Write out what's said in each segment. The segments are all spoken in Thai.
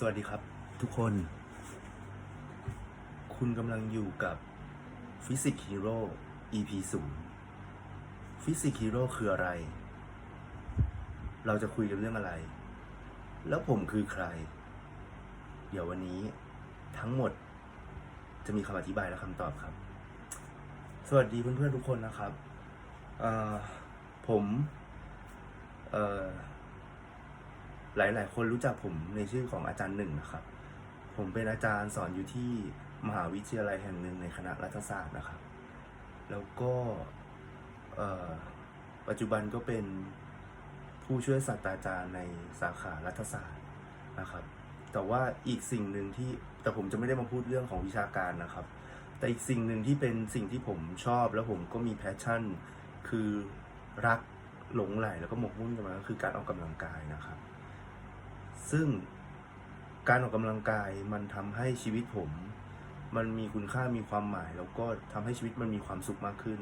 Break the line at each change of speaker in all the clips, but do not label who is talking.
สวัสดีครับทุกคน คุณกำลังอยู่กับ Physics Hero EP 0 Physics Hero คืออะไร เราจะคุยกันเรื่องอะไร แล้วผมคือใคร เดี๋ยววันนี้ทั้งหมดจะมีคำอธิบายและคำตอบครับ สวัสดีเพื่อนๆทุกคนนะครับผม เอ่อ หลาย ๆ คนรู้จักผมในชื่อของอาจารย์หนึ่งนะครับ ผมเป็นอาจารย์สอนอยู่ที่มหาวิทยาลัยแห่งหนึ่งในคณะรัฐศาสตร์นะครับ แล้วก็ปัจจุบันก็เป็นผู้ช่วยศาสตราจารย์ในสาขารัฐศาสตร์นะครับ แต่ว่าอีกสิ่งหนึ่งที่แต่ผมจะไม่ได้มาพูดเรื่องของวิชาการนะครับ แต่อีกสิ่งหนึ่งที่เป็นสิ่งที่ผมชอบแล้วผมก็มีแพชชั่น คือรักหลงใหลแล้วก็หมกมุ่นกับมันก็คือการออกกำลังกายนะครับ ซึ่งการออกกำลังกายมันทำให้ชีวิตผม มันมีคุณค่ามีความหมาย แล้วก็ทำให้ชีวิตมันมีความสุขมากขึ้น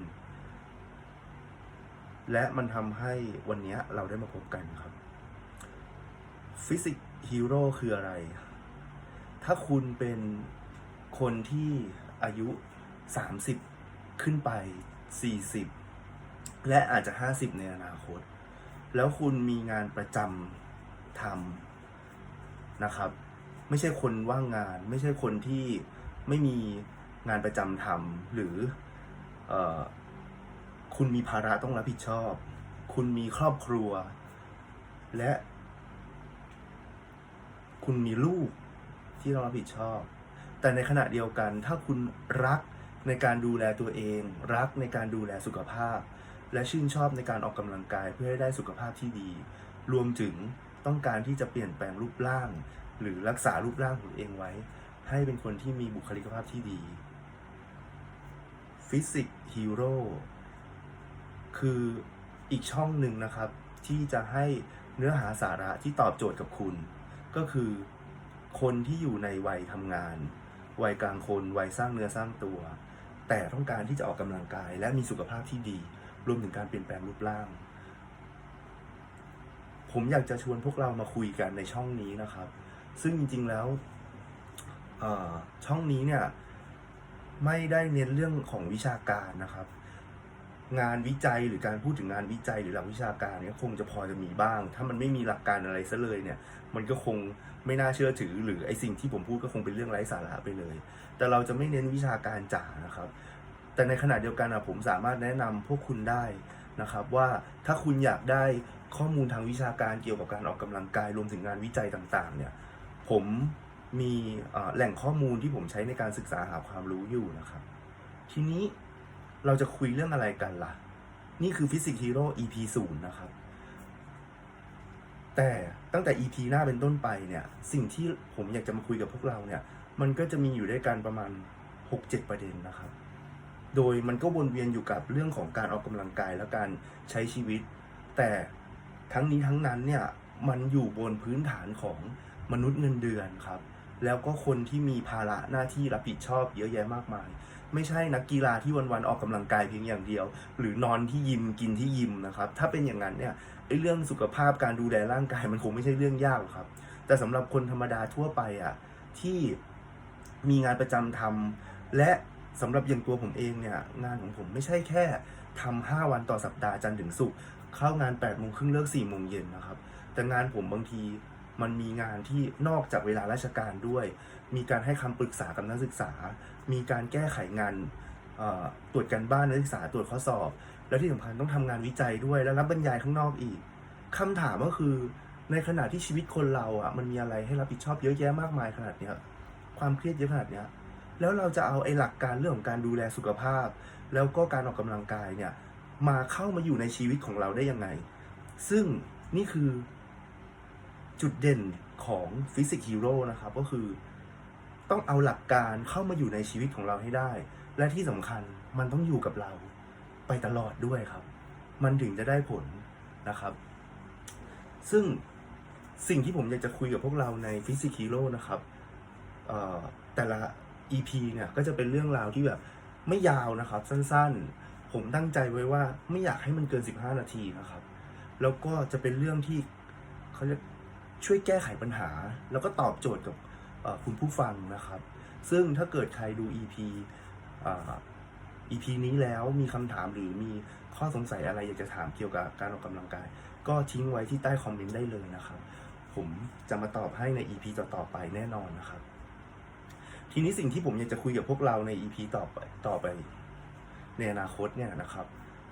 และมันทำให้วันนี้เราได้มาพบกันครับฟิสิกฮีโร่คืออะไร ถ้าคุณเป็นคนที่อายุ 30 ขึ้นไป 40 และอาจจะ 50 ในอนาคต แล้วคุณมีงานประจำทำ นะครับ ไม่ใช่คนว่างงาน ไม่ใช่คนที่ไม่มีงานประจำทำหรืออคุณมีภาระต้องรับผิดชอบ คุณมีครอบครัว และ คุณมีลูกที่ต้องรับผิดชอบ แต่ในขณะเดียวกัน ถ้าคุณรักในการดูแลตัวเอง รักในการดูแลสุขภาพ และชื่นชอบในการออกกำลังกายเพื่อให้ได้สุขภาพที่ดี รวมถึง ต้องการที่จะเปลี่ยนแปลงรูปร่าง หรือรักษารูปร่างของตัวเองไว้ ให้เป็นคนที่มีบุคลิกภาพที่ดีฟิสิกฮีโร่คืออีกช่องหนึ่งนะครับ ที่จะให้เนื้อหาสาระที่ตอบโจทย์กับคุณ ก็คือคนที่อยู่ในวัยทำงาน วัยกลางคนวัยสร้างเนื้อสร้างตัว แต่ต้องการที่จะออกกำลังกายและมีสุขภาพที่ดี รวมถึงการเปลี่ยนแปลงรูปร่าง ผมอยากจะชวนพวกเรามาคุยกันในช่องนี้นะครับ ซึ่งจริงๆแล้วช่องนี้เนี่ยไม่ได้เน้นเรื่องของวิชาการนะครับ งานวิจัยหรือการพูดถึงงานวิจัยหรือหลักวิชาการเนี่ยคงจะพอจะมีบ้าง ถ้ามันไม่มีหลักการอะไรซะเลยเนี่ย มันก็คงไม่น่าเชื่อถือ หรือไอสิ่งที่ผมพูดก็คงเป็นเรื่องไร้สาระไปเลย แต่เราจะไม่เน้นวิชาการจ๋านะครับ แต่ในขณะเดียวกันอะผมสามารถแนะนำพวกคุณได้นะครับว่าถ้าคุณอยากได้ ข้อมูลทางวิชาการเกี่ยวกับการออกกำลังกายรวมถึงงานวิจัยต่างๆเนี่ยผมมีแหล่งข้อมูลที่ผมใช้ในการศึกษาหาความรู้อยู่นะครับ ทีนี้เราจะคุยเรื่องอะไรกันล่ะ นี่คือ Physics Hero EP 0นะครับ แต่ตั้งแต่ EP หน้าเป็นต้นไปเนี่ย สิ่งที่ผมอยากจะมาคุยกับพวกเราเนี่ย มันก็จะมีอยู่ด้วยกันประมาณ 6-7 ประเด็นนะครับ โดยมันก็วนเวียนอยู่กับเรื่องของการออกกำลังกายและการใช้ชีวิต แต่ ทั้งนี้ทั้งนั้นเนี่ยมันอยู่บนพื้นฐานของมนุษย์เงินเดือนครับ แล้วก็คนที่มีภาระหน้าที่รับผิดชอบเยอะแยะมากมาย ไม่ใช่นักกีฬาที่วันๆออกกำลังกายเพียงอย่างเดียว หรือนอนที่ยิมกินที่ยิมนะครับ ถ้าเป็นอย่างนั้นเนี่ยไอ้เรื่องสุขภาพการดูแลร่างกายมันคงไม่ใช่เรื่องยากหรอกครับ แต่สำหรับคนธรรมดาทั่วไปอะที่มีงานประจำทำและสำหรับอย่างตัวผมเองเนี่ยงานของผมไม่ใช่แค่ทำห้าวันต่อสัปดาห์จันทร์ถึงศุกร์ เข้างาน8ปดโมงครึ่งเลิก4ี่โมงเย็นนะครับ แต่งานผมบางทีมันมีงานที่นอกจากเวลาราชการด้วย มีการให้คำปรึกษากับนักศึกษา มีการแก้ไขงานตรวจการบ้านนักศึกษาตรวจข้อสอบ แล้วที่สำคัญต้องทำงานวิจัยด้วยแล้วรับบรรยายข้างนอกอีกคำถามก็คือในขณะที่ชีวิตคนเราอะมันมีอะไรให้รับผิดชอบเยอะแยะมากมายขนาดเนี้ยความเครียดเยอะขนาดเนี้ยแล้วเราจะเอาไอ้หลักการเรื่องของการดูแลสุขภาพ แล้วก็การออกกำลังกายเนี่ย มาเข้ามาอยู่ในชีวิตของเราได้ยังไง ซึ่งนี่คือจุดเด่นของฟิสิกส์ฮีโร่นะครับ ก็คือต้องเอาหลักการเข้ามาอยู่ในชีวิตของเราให้ได้ และที่สำคัญมันต้องอยู่กับเราไปตลอดด้วยครับ มันถึงจะได้ผลนะครับ ซึ่งสิ่งที่ผมอยากจะคุยกับพวกเราในฟิสิกส์ฮีโร่นะครับแต่ละ EP เนี่ยก็จะเป็นเรื่องราวที่แบบไม่ยาวนะครับ สั้นๆ ผมตั้งใจไว้ว่าไม่อยากให้มันเกิน 15 นาทีนะครับ แล้วก็จะเป็นเรื่องที่เขาเรียกช่วยแก้ไขปัญหา แล้วก็ตอบโจทย์กับคุณผู้ฟังนะครับ ซึ่งถ้าเกิดใครดู EP อ่า EP นี้แล้วมีคำถามหรือมีข้อสงสัยอะไรอยากจะถามเกี่ยวกับการออกกำลังกาย ก็ทิ้งไว้ที่ใต้คอมเมนต์ได้เลยนะครับ ผมจะมาตอบให้ใน EP ต่อๆไปแน่นอนนะครับ ทีนี้สิ่งที่ผมอยากจะคุยกับพวกเราใน EP ต่อไปต่อไป ในอนาคตเนี่ยนะครับ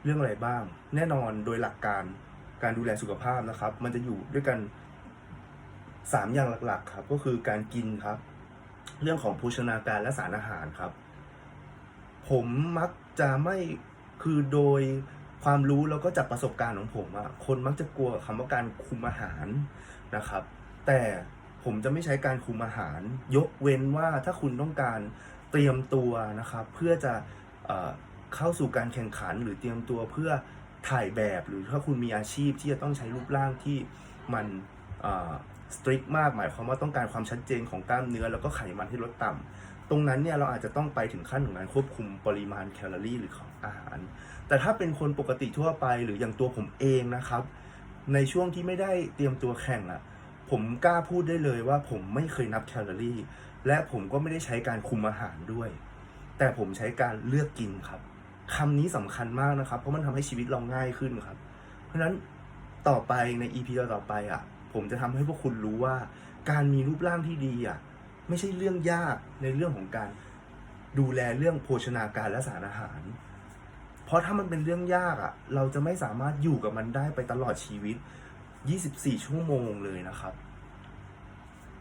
เรื่องอะไรบ้างแน่นอนโดยหลักการการดูแลสุขภาพนะครับ มันจะอยู่ด้วยกันสามอย่างหลักๆครับก็คือการกินครับ เรื่องของโภชนาการและสารอาหารครับ ผมมักจะไม่คือโดยความรู้แล้วก็จากประสบการณ์ของผมอะคนมักจะกลัวคำว่าการคุมอาหารนะครับ แต่ผมจะไม่ใช้การคุมอาหาร ยกเว้นว่าถ้าคุณต้องการเตรียมตัวนะครับ เพื่อจะ เข้าสู่การแข่งขันหรือเตรียมตัวเพื่อถ่ายแบบหรือถ้าคุณมีอาชีพที่จะต้องใช้รูปร่างที่มันสตริกมากหมายความว่าต้องการความชัดเจนของกล้ามเนื้อแล้วก็ไขมันที่ลดต่ำตรงนั้นเนี่ยเราอาจจะต้องไปถึงขั้นของการควบคุมปริมาณแคลอรี่หรือของอาหาร แต่ถ้าเป็นคนปกติทั่วไปหรืออย่างตัวผมเองนะครับ ในช่วงที่ไม่ได้เตรียมตัวแข่งอะผมกล้าพูดได้เลยว่าผมไม่เคยนับแคลอรี่ และผมก็ไม่ได้ใช้การคุมอาหารด้วย แต่ผมใช้การเลือกกินครับ คำนี้สำคัญมากนะครับ เพราะมันทำให้ชีวิตเราง่ายขึ้นครับ เพราะฉะนั้นต่อไปใน EP ต่อไปอะ ผมจะทำให้พวกคุณรู้ว่า การมีรูปร่างที่ดีอะ ไม่ใช่เรื่องยากในเรื่องของการดูแลเรื่องโภชนาการและสารอาหาร เพราะถ้ามันเป็นเรื่องยากอะ เราจะไม่สามารถอยู่กับมันได้ไปตลอดชีวิต 24 ชั่วโมงเลยนะครับ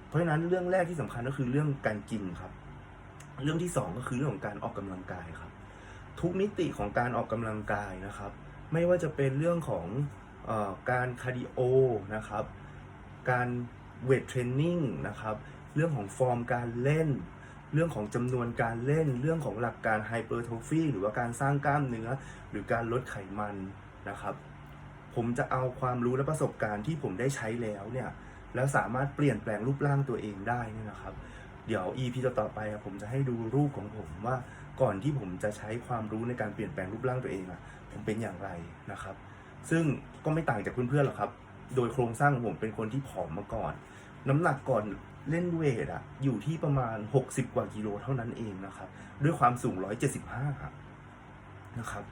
เพราะฉะนั้นเรื่องแรกที่สำคัญก็คือเรื่องการกินครับ เรื่องที่สองก็คือเรื่องของการออกกำลังกายครับ ทุกมิติของการออกกำลังกายนะครับ ไม่ว่าจะเป็นเรื่องของออการคาร์ดิโอนะครับ การเวทเทรนนิ่งนะครับ เรื่องของฟอร์มการเล่น เรื่องของจำนวนการเล่น เรื่องของหลักการไฮเปอร์โทฟีหรือว่าการสร้างกล้ามเนื้อ หรือการลดไขมันนะครับ ผมจะเอาความรู้และประสบการณ์ที่ผมได้ใช้แล้วเนี่ย แล้วสามารถเปลี่ยนแปลงรูปร่างตัวเองได้นี่นะครับ เดี๋ยว EP ต่อๆไปผมจะให้ดูรูปของผมว่า ก่อนที่ผมจะใช้ความรู้ในการเปลี่ยนแปลงรูปร่างตัวเองอะผมเป็นอย่างไรนะครับ ซึ่งก็ไม่ต่างจากเพื่อนๆหรอกครับ โดยโครงสร้างของผมเป็นคนที่ผอมมาก่อน น้ำหนักก่อนเล่นเวทอะอยู่ที่ประมาณ 60 กว่ากิโลเท่านั้นเองนะครับ ด้วยความสูง 175นะครับ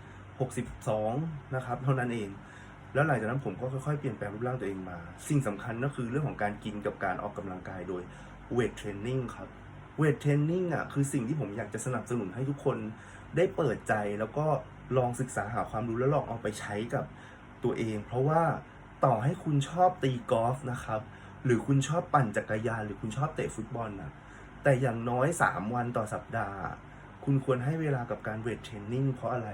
62นะครับเท่านั้นเอง แล้วหลังจากนั้นผมก็ค่อยๆเปลี่ยนแปลงรูปร่างตัวเองมา สิ่งสำคัญก็คือเรื่องของการกินกับการออกกำลังกายโดยเวทเทรนนิ่งครับ เวทเทรนนิ่งอะคือสิ่งที่ผมอยากจะสนับสนุนให้ทุกคนได้เปิดใจแล้วก็ลองศึกษาหาความรู้แล้วลองเอาไปใช้กับตัวเอง เพราะว่าต่อให้คุณชอบตีกอล์ฟนะครับ หรือคุณชอบปั่นจักรยาน หรือคุณชอบเตะฟุตบอลนะแต่อย่างน้อย 3 วันต่อสัปดาห์ คุณควรให้เวลากับการเวทเทรนนิ่งเพราะอะไร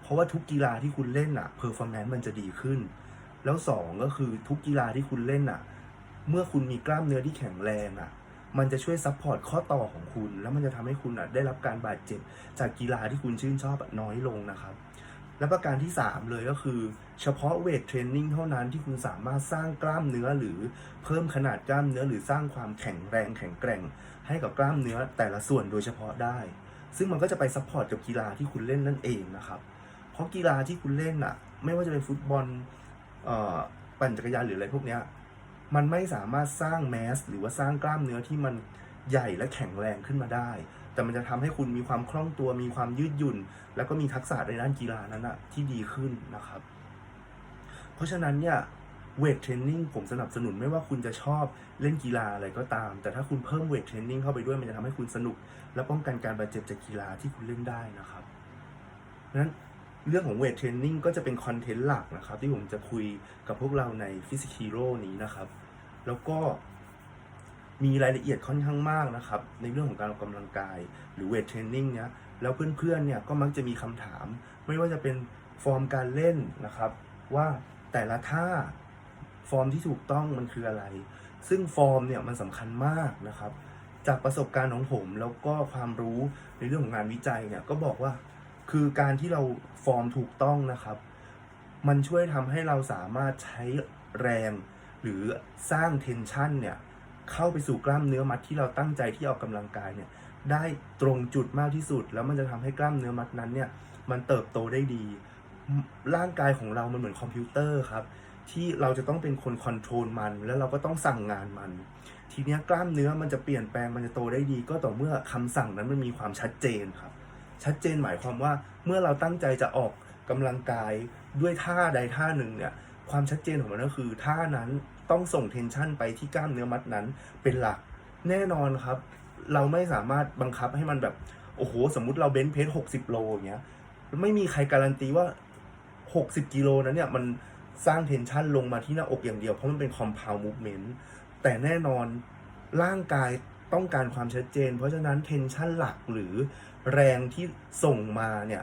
เพราะว่าทุกกีฬาที่คุณเล่นอะเพอร์ฟอร์แมนซ์มันจะดีขึ้น แล้วสองก็คือทุกกีฬาที่คุณเล่นอะเมื่อคุณมีกล้ามเนื้อที่แข็งแรงอะ มันจะช่วยซัพพอร์ตข้อต่อของคุณ แล้วมันจะทำให้คุณได้รับการบาดเจ็บ จากกีฬาที่คุณชื่นชอบน้อยลงนะครับ และประการที่ 3 เลยก็คือ เฉพาะเวทเทรนนิ่งเท่านั้นที่คุณสามารถสร้างกล้ามเนื้อหรือเพิ่มขนาดกล้ามเนื้อหรือสร้างความแข็งแรงแข็งแกร่ง ให้กับกล้ามเนื้อแต่ละส่วนโดยเฉพาะได้ ซึ่งมันก็จะไปซัพพอร์ตกับกีฬาที่คุณเล่นนั่นเองนะครับ เพราะกีฬาที่คุณเล่นอะไม่ว่าจะเป็นฟุตบอลเอ่อปั่นจักรยานหรืออะไรพวกเนี้ย มันไม่สามารถสร้างแมสหรือว่าสร้างกล้ามเนื้อที่มันใหญ่และแข็งแรงขึ้นมาได้ แต่มันจะทำให้คุณมีความคล่องตัว มีความยืดหยุ่น แล้วก็มีทักษะในด้านกีฬานั้นอะที่ดีขึ้นนะครับ เพราะฉะนั้นเนี่ยเวทเทรนนิ่งผมสนับสนุนไม่ว่าคุณจะชอบเล่นกีฬาอะไรก็ตาม แต่ถ้าคุณเพิ่มเวทเทรนนิ่งเข้าไปด้วยมันจะทำให้คุณสนุก และป้องกันการบาดเจ็บจากกีฬาที่คุณเล่นได้นะครับเพราะฉะนั้นเรื่องของเวทเทรนนิ่งก็จะเป็นคอนเทนต์หลักนะครับ ที่ผมจะคุยกับพวกเราใน Physics Hero นี้นะครับ แล้วก็มีรายละเอียดค่อนข้างมากนะครับ ในเรื่องของการออกกำลังกายหรือเวทเทรนนิ่งเนี่ยแล้วเพื่อนๆเนี่ยก็มักจะมีคำถาม ไม่ว่าจะเป็นฟอร์มการเล่นนะครับ ว่าแต่ละท่าฟอร์มที่ถูกต้องมันคืออะไร ซึ่งฟอร์มเนี่ยมันสำคัญมากนะครับ จากประสบการณ์ของผมแล้วก็ความรู้ในเรื่องของงานวิจัยเนี่ยก็บอกว่าคือการที่เราฟอร์มถูกต้องนะครับ มันช่วยทำให้เราสามารถใช้แรง หรือสร้างเทนชันเนี่ยเข้าไปสู่กล้ามเนื้อมัดที่เราตั้งใจที่ออกกำลังกายเนี่ยได้ตรงจุดมากที่สุด แล้วมันจะทำให้กล้ามเนื้อมัดนั้นเนี่ยมันเติบโตได้ดี ร่างกายของเรามันเหมือนคอมพิวเตอร์ครับที่เราจะต้องเป็นคนคอนโทรลมัน แล้วเราก็ต้องสั่งงานมัน ทีเนี้ยกล้ามเนื้อมันจะเปลี่ยนแปลงมันจะโตได้ดี ก็ต่อเมื่อคำสั่งนั้นมันมีความชัดเจนครับ ชัดเจนหมายความว่าเมื่อเราตั้งใจจะออกกำลังกายด้วยท่าใดท่าหนึ่งเนี่ย ความชัดเจนของมันก็คือท่านั้นต้องส่งเทนชันไปที่กล้ามเนื้อมัดนั้นเป็นหลัก แน่นอนครับ เราไม่สามารถบังคับให้มันแบบโอ้โห สมมติเราเบนช์เพสหกสิบโลอย่างเงี้ยไม่มีใครการันตีว่า60กิโลนั้นเนี่ยมันสร้างเทนชันลงมาที่หน้าอกอย่างเดียวเพราะมันเป็น compound movement แต่แน่นอนร่างกายต้องการความชัดเจน เพราะฉะนั้นเทนชันหลักหรือแรงที่ส่งมาเนี่ย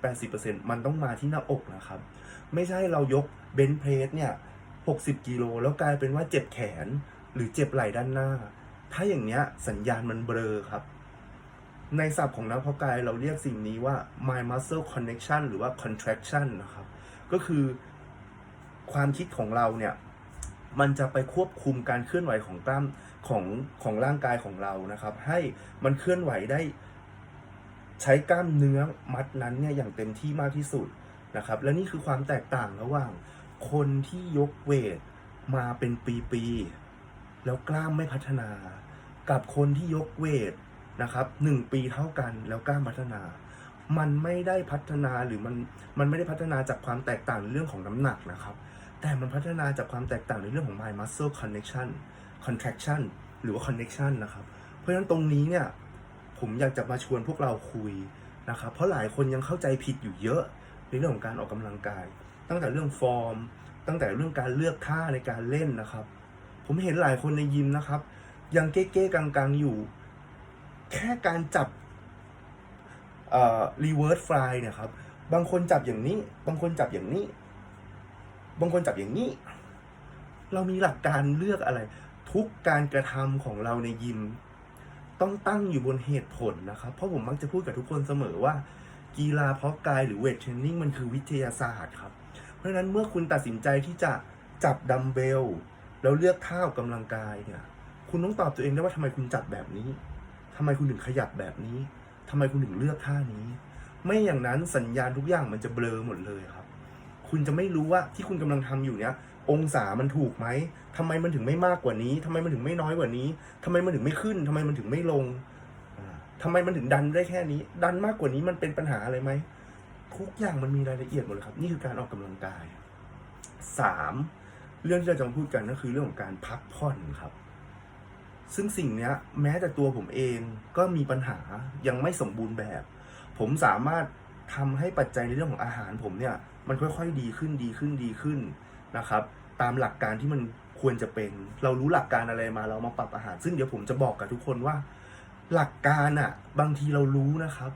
70-80%มันต้องมาที่หน้าอกนะครับ ไม่ใช่เรายกเบนช์เพรสเนี่ย60กิโลแล้วกลายเป็นว่าเจ็บแขนหรือเจ็บไหล่ด้านหน้า ถ้าอย่างเนี้ยสัญญาณมันเบลอครับ ในศัพท์ของนักเพาะกายเราเรียกสิ่งนี้ว่า mind muscle connection หรือว่า contraction นะครับ ก็คือความคิดของเราเนี่ยมันจะไปควบคุมการเคลื่อนไหวของกล้ามของของร่างกายของเรานะครับ ให้มันเคลื่อนไหวได้ใช้กล้ามเนื้อมัดนั้นเนี่ยอย่างเต็มที่มากที่สุด นะครับ และนี่คือความแตกต่างระหว่าง คนที่ยกเวทมาเป็นปีๆแล้วกล้ามไม่พัฒนา กับคนที่ยกเวทนะครับหนึ่งปีเท่ากันแล้วกล้ามพัฒนา มันไม่ได้พัฒนาหรือมันมันไม่ได้พัฒนาจากความแตกต่างในเรื่องของน้ำหนักนะครับ แต่มันพัฒนาจากความแตกต่างในเรื่องของ mind muscle connection contraction หรือว่า connection นะครับ เพราะฉะนั้นตรงนี้เนี่ยผมอยากจะมาชวนพวกเราคุยนะครับ เพราะหลายคนยังเข้าใจผิดอยู่เยอะ ในเรื่องของการออกกำลังกาย ตั้งแต่เรื่องฟอร์ม ตั้งแต่เรื่องการเลือกท่าในการเล่นนะครับ ผมเห็นหลายคนในยิมนะครับ ยังเก้ๆกังๆอยู่ แค่การจับเอ่อ reverse fly เนี่ยครับบางคนจับอย่างนี้ บางคนจับอย่างนี้ บางคนจับอย่างนี้ เรามีหลักการเลือกอะไร ทุกการกระทำของเราในยิม ต้องตั้งอยู่บนเหตุผลนะครับ เพราะผมมักจะพูดกับทุกคนเสมอว่า กีฬาเพาะกายหรือเวทเทรนนิ่งมันคือวิทยาศาสตร์ครับ เพราะฉะนั้นเมื่อคุณตัดสินใจที่จะจับดัมเบลแล้วเลือกท่าออกกำลังกายเนี่ยคุณต้องตอบตัวเองได้ว่าทำไมคุณจับแบบนี้ทำไมคุณถึงขยับแบบนี้ทำไมคุณถึงเลือกท่านี้ ไม่อย่างนั้นสัญญาณทุกอย่างมันจะเบลอหมดเลยครับ คุณจะไม่รู้ว่าที่คุณกำลังทำอยู่เนี้ยองศามันถูกไหมทำไมมันถึงไม่มากกว่านี้ทำไมมันถึงไม่น้อยกว่านี้ทำไมมันถึงไม่ขึ้นทำไมมันถึงไม่ลง อ่าทำไมมันถึงดันได้แค่นี้ ดันมากกว่านี้มันเป็นปัญหาอะไรไหมทุกอย่างมันมีรายละเอียดหมดเลยครับ นี่คือการออกกำลังกายสามเรื่องที่เราจะมาพูดกันก็คือเรื่องของการพักผ่อนครับ ซึ่งสิ่งนี้แม้แต่ตัวผมเองก็มีปัญหายังไม่สมบูรณ์แบบ ผมสามารถทำให้ปัจจัยในเรื่องของอาหารผมเนี่ย มันค่อยๆดีขึ้นดีขึ้นดีขึ้นนะครับ ตามหลักการที่มันควรจะเป็น เรารู้หลักการอะไรมาเรามาปรับอาหาร ซึ่งเดี๋ยวผมจะบอกกับทุกคนว่า หลักการอะบางทีเรารู้นะครับ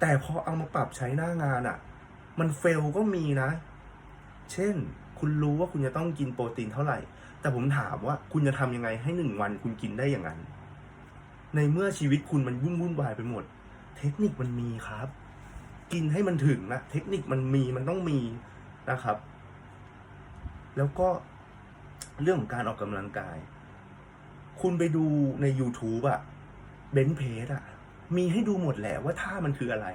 แต่พอเอามาปรับใช้หน้างานอะมันเฟลก็มีนะ เช่น คุณรู้ว่าคุณจะต้องกินโปรตีนเท่าไหร่ แต่ผมถามว่าคุณจะทำยังไงให้หนึ่งวันคุณกินได้อย่างนั้น ในเมื่อชีวิตคุณมันวุ่นวุ่นวายไปหมด เทคนิคมันมีครับ กินให้มันถึงนะ เทคนิคมันมีมันต้องมีนะครับ แล้วก็เรื่องของการออกกำลังกาย คุณไปดูใน YouTube อะ เบนเพสอะมีให้ดูหมดแหละว่าท่ามันคืออะไร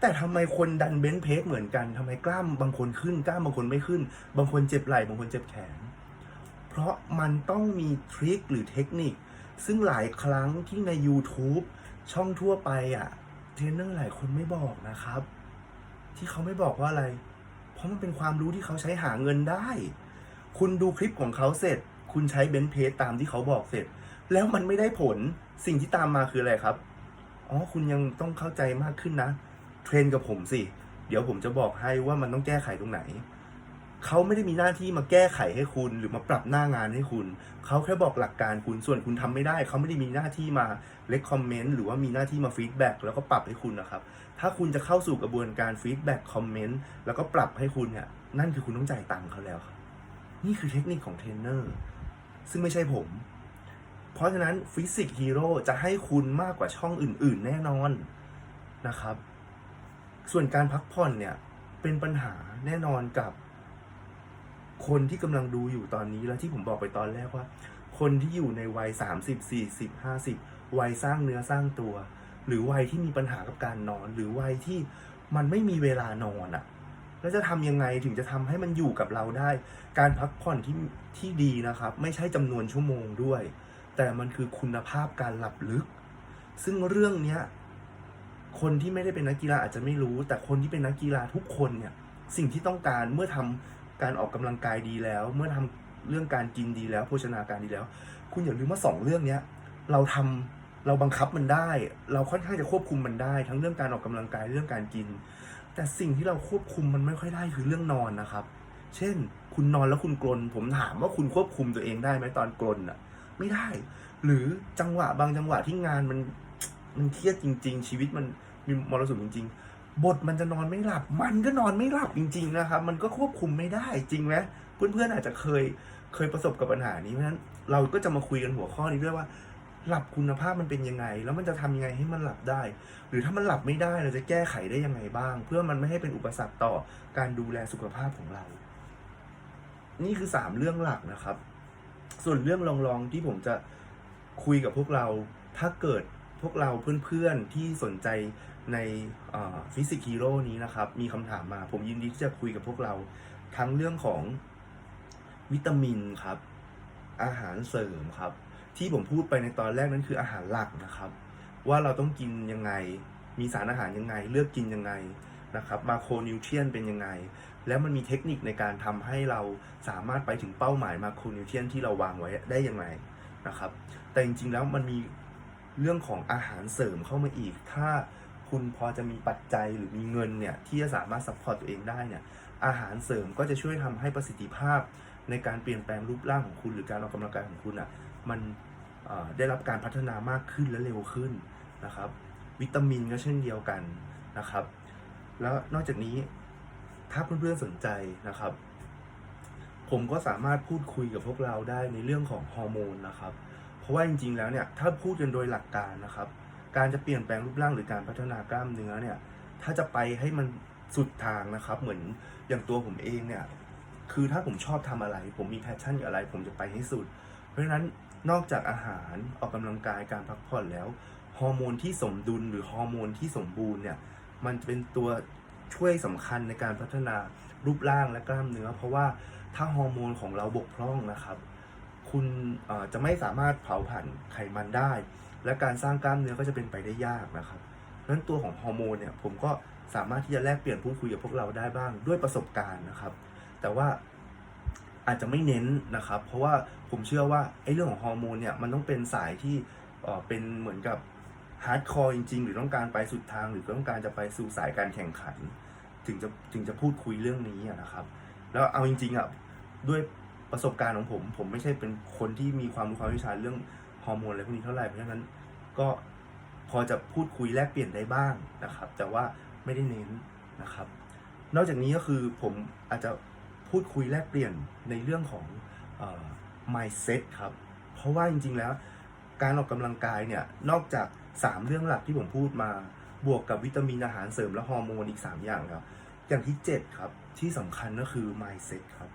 แต่ทำไมคนดันเบนเพสเหมือนกันทำไมกล้ามบางคนขึ้นกล้ามบางคนไม่ขึ้น บางคนเจ็บไหล่บางคนเจ็บแขน เพราะมันต้องมีทริคหรือเทคนิค ซึ่งหลายครั้งที่ใน YouTube ช่องทั่วไปอะเทรนเนอร์หลายคนไม่บอกนะครับ ที่เขาไม่บอกว่าอะไร เพราะมันเป็นความรู้ที่เขาใช้หาเงินได้ คุณดูคลิปของเขาเสร็จ คุณใช้เบนเพสตามที่เขาบอกเสร็จ แล้วมันไม่ได้ผลสิ่งที่ตามมาคืออะไรครับ อ๋อ คุณยังต้องเข้าใจมากขึ้นนะ เทรนกับผมสิ เดี๋ยวผมจะบอกให้ว่ามันต้องแก้ไขตรงไหน เขาไม่ได้มีหน้าที่มาแก้ไขให้คุณหรือมาปรับหน้างานให้คุณ เขาแค่บอกหลักการคุณ ส่วนคุณทำไม่ได้ เขาไม่ได้มีหน้าที่มาเล c คอมเมนต์หรือว่ามีหน้าที่มาฟีดแบ็กแล้วก็ปรับให้คุณนะครับ ถ้าคุณจะเข้าสู่กระบวนการฟีดแบ็กคอมเมนต์แล้วก็ปรับให้คุณเนี่ย นั่นคือคุณต้องจ่ายตังค์เขาแล้วครับ นี่คือเทคนิคของเทรนเนอร์ ซึ่งไม่ใช่ผม เพราะฉะนั้นฟิสิกฮีโร่จะให้คุณมากกว่าช่องอื่น ๆ แน่นอนนะครับ ส่วนการพักผ่อนเนี่ย เป็นปัญหาแน่นอนกับคนที่กำลังดูอยู่ตอนนี้แล้วที่ผมบอกไปตอนแรกว่า คนที่อยู่ในวัยสามสิบสี่สิบห้าสิบวัยสร้างเนื้อสร้างตัว หรือวัยที่มีปัญหากับการนอน หรือวัยที่มันไม่มีเวลานอนอะ่ะแล้วจะทำยังไงถึงจะทำให้มันอยู่กับเราได้ การพักผ่อนที่ที่ดีนะครับ ไม่ใช่จำนวนชั่วโมงด้วย แต่มันคือคุณภาพการหลับลึก ซึ่งเรื่องเนี้ยคนที่ไม่ได้เป็นนักกีฬาอาจจะไม่รู้ แต่คนที่เป็นนักกีฬาทุกคนเนี่ยสิ่งที่ต้องการเมื่อทำการออกกำลังกายดีแล้ว เมื่อทำเรื่องการกินดีแล้วโภชนาการดีแล้ว คุณอย่าลืมว่าสองเรื่องเนี้ยเราทำเราบังคับมันได้ เราค่อนข้างจะควบคุมมันได้ ทั้งเรื่องการออกกำลังกายเรื่องการกิน แต่สิ่งที่เราควบคุมมันไม่ค่อยได้คือเรื่องนอนนะครับ เช่น คุณนอนแล้วคุณกรนผมถามว่าคุณควบคุมตัวเองได้ไหมตอนกรนอะ ไม่ได้ หรือจังหวะบางจังหวะที่งานมันมันเครียดจริง ๆ ชีวิตมันมีมรสุมจริง ๆ บทมันจะนอนไม่หลับ มันก็นอนไม่หลับจริง ๆ นะครับ มันก็ควบคุมไม่ได้จริงไหมเพื่อนๆอาจจะเคยเคยประสบกับปัญหานี้เพราะฉะนั้นเราก็จะมาคุยกันหัวข้อนี้ด้วยว่า หลับคุณภาพมันเป็นยังไง แล้วมันจะทำยังไงให้มันหลับได้ หรือถ้ามันหลับไม่ได้เราจะแก้ไขได้ยังไงบ้าง เพื่อมันไม่ให้เป็นอุปสรรคต่อการดูแลสุขภาพของเรา นี่คือสามเรื่องหลักนะครับ ส่วนเรื่องรองๆที่ผมจะคุยกับพวกเราถ้าเกิดพวกเราเพื่อนๆที่สนใจในฟิสิกฮีโร่นี้นะครับ มีคำถามมา ผมยินดีที่จะคุยกับพวกเราทั้งเรื่องของวิตามินครับ อาหารเสริมครับ ที่ผมพูดไปในตอนแรกนั้นคืออาหารหลักนะครับ ว่าเราต้องกินยังไง มีสารอาหารยังไง เลือกกินยังไงนะครับมาโครนิวเทียนเป็นยังไง แล้วมันมีเทคนิคในการทำให้เราสามารถไปถึงเป้าหมายมาโครนิวเทียนที่เราวางไว้ได้ยังไงนะครับ แต่จริงๆแล้วมันมีเรื่องของอาหารเสริมเข้ามาอีก ถ้าคุณพอจะมีปัจจัยหรือมีเงินเนี่ยที่จะสามารถซัพพอร์ตตัวเองได้เนี่ยอาหารเสริมก็จะช่วยทำให้ประสิทธิภาพ ในการเปลี่ยนแปลงรูปร่างของคุณ หรือการออกกำลังกายของคุณอะมันได้รับการพัฒนามากขึ้นและเร็วขึ้นนะครับ วิตามินก็เช่นเดียวกันนะครับ แล้วนอกจากนี้ ถ้าเพื่อนๆสนใจนะครับ ผมก็สามารถพูดคุยกับพวกเราได้ในเรื่องของฮอร์โมนนะครับ เพราะว่าจริงๆแล้วเนี่ยถ้าพูดกันโดยหลักการนะครับ การจะเปลี่ยนแปลงรูปร่างหรือการพัฒนากล้ามเนื้อเนี่ย ถ้าจะไปให้มันสุดทางนะครับ เหมือนอย่างตัวผมเองเนี่ยคือถ้าผมชอบทำอะไร ผมมีแพชชั่นกับอะไร ผมจะไปให้สุด เพราะฉะนั้นนอกจากอาหารออกกำลังกายการพักผ่อนแล้วฮอร์โมนที่สมดุลหรือฮอร์โมนที่สมบูรณ์เนี่ยมันจะเป็นตัว ช่วยสำคัญในการพัฒนารูปร่างและกล้ามเนื้อ เพราะว่าถ้าฮอร์โมนของเราบกพร่องนะครับ คุณจะไม่สามารถเผาผ่านไขมันได้ และการสร้างกล้ามเนื้อก็จะเป็นไปได้ยากนะครับเพราะนั้นตัวของฮอร์โมนเนี่ยผมก็สามารถที่จะแลกเปลี่ยนพูดคุยกับพวกเราได้บ้างด้วยประสบการณ์นะครับ แต่ว่าอาจจะไม่เน้นนะครับ เพราะว่าผมเชื่อว่าไอ้เรื่องของฮอร์โมนเนี่ยมันต้องเป็นสายที่เป็นเหมือนกับ ฮาร์ดคอร์จริงๆ หรือต้องการไปสุดทางหรือต้องการจะไปสู่สายการแข่งขัน ถึงจะถึงจะพูดคุยเรื่องนี้นะครับ แล้วเอาจริงๆอะด้วยประสบการณ์ของผม ผมไม่ใช่เป็นคนที่มีความรู้ความวิชาเรื่องฮอร์โมนอะไรพวกนี้เท่าไหร่เพราะฉะนั้นก็พอจะพูดคุยแลกเปลี่ยนได้บ้างนะครับ แต่ว่าไม่ได้เน้นนะครับ นอกจากนี้ก็คือผมอาจจะพูดคุยแลกเปลี่ยนในเรื่องของออ mindset ครับ เพราะว่าจริงๆแล้ว การออกกำลังกายเนี่ยนอกจาก 3 เรื่องหลักที่ผมพูดมาบวกกับวิตามินอาหารเสริมและฮอร์โมนอีก 3 อย่างแล้วอย่างที่ 7 ครับ ที่สำคัญก็คือ mindset ครับ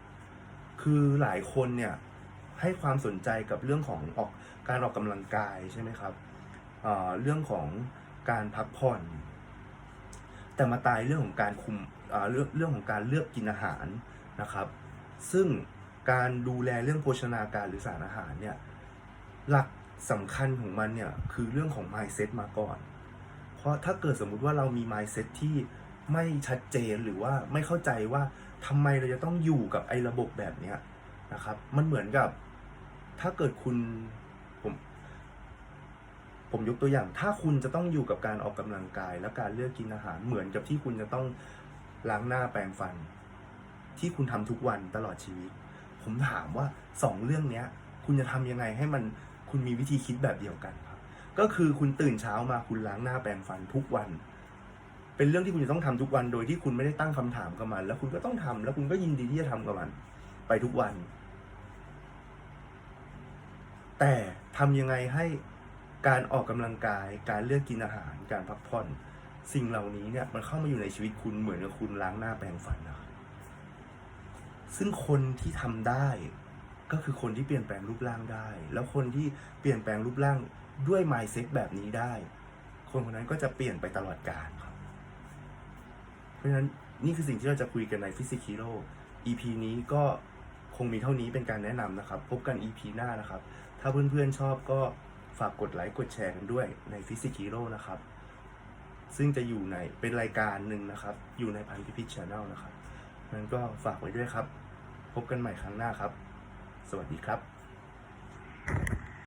คือหลายคนเนี่ยให้ความสนใจกับเรื่องของออกการออกกำลังกายใช่ไหมครับเเรื่องของการพักผ่อน แต่มาตายเรื่องของการคุมเเรื่องเรื่องของการเลือกกินอาหารนะครับ ซึ่งการดูแลเรื่องโภชนาการหรือสารอาหารเนี่ยหลัก สำคัญของมันเนี่ยคือเรื่องของ mindset มาก่อน เพราะถ้าเกิดสมมุติว่าเรามี mindset ที่ไม่ชัดเจนหรือว่าไม่เข้าใจว่าทำไมเราจะต้องอยู่กับไอ้ระบบแบบเนี้ยนะครับ มันเหมือนกับ ถ้าเกิดคุณผมผมยกตัวอย่าง ถ้าคุณจะต้องอยู่กับการออกกำลังกาย และการเลือกกินอาหารเหมือนกับที่คุณจะต้องล้างหน้าแปรงฟัน ที่คุณทำทุกวันตลอดชีวิต ผมถามว่าสองเรื่องเนี้ย คุณจะทำยังไงให้มัน คุณมีวิธีคิดแบบเดียวกันครับ ก็คือคุณตื่นเช้ามาคุณล้างหน้าแปรงฟันทุกวัน เป็นเรื่องที่คุณจะต้องทำทุกวัน โดยที่คุณไม่ได้ตั้งคำถามกับมัน แล้วคุณก็ต้องทำแล้วคุณก็ยินดีที่จะทำกับมัน ไปทุกวัน แต่ทำยังไงให้การออกกำลังกาย การเลือกกินอาหาร การพักผ่อน สิ่งเหล่านี้เนี่ยมันเข้ามาอยู่ในชีวิตคุณเหมือนกับคุณล้างหน้าแปรงฟันนะครับซึ่งคนที่ทำได้ ก็คือคนที่เปลี่ยนแปลงรูปร่างได้ แล้วคนที่เปลี่ยนแปลงรูปร่างด้วย mindset แบบนี้ได้ คนคนนั้นก็จะเปลี่ยนไปตลอดกาลครับ เพราะฉะนั้นนี่คือสิ่งที่เราจะคุยกันในฟิสิก s ีโร่ EP นี้ก็คงมีเท่านี้เป็นการแนะนำนะครับ พบกัน EP หน้านะครับ ถ้าเพื่อนๆชอบก็ฝากกดไลค์กดแชร์กันด้วยในฟิสิก s ีโร่นะครับ ซึ่งจะอยู่ในเป็นรายการหนึ่งนะครับ อยู่ในพันธิพิชช Channel นะครับนั้นก็ฝากไว้ด้วยครับ พบกันใหม่ครั้งหน้าครับ สวัสดีครับ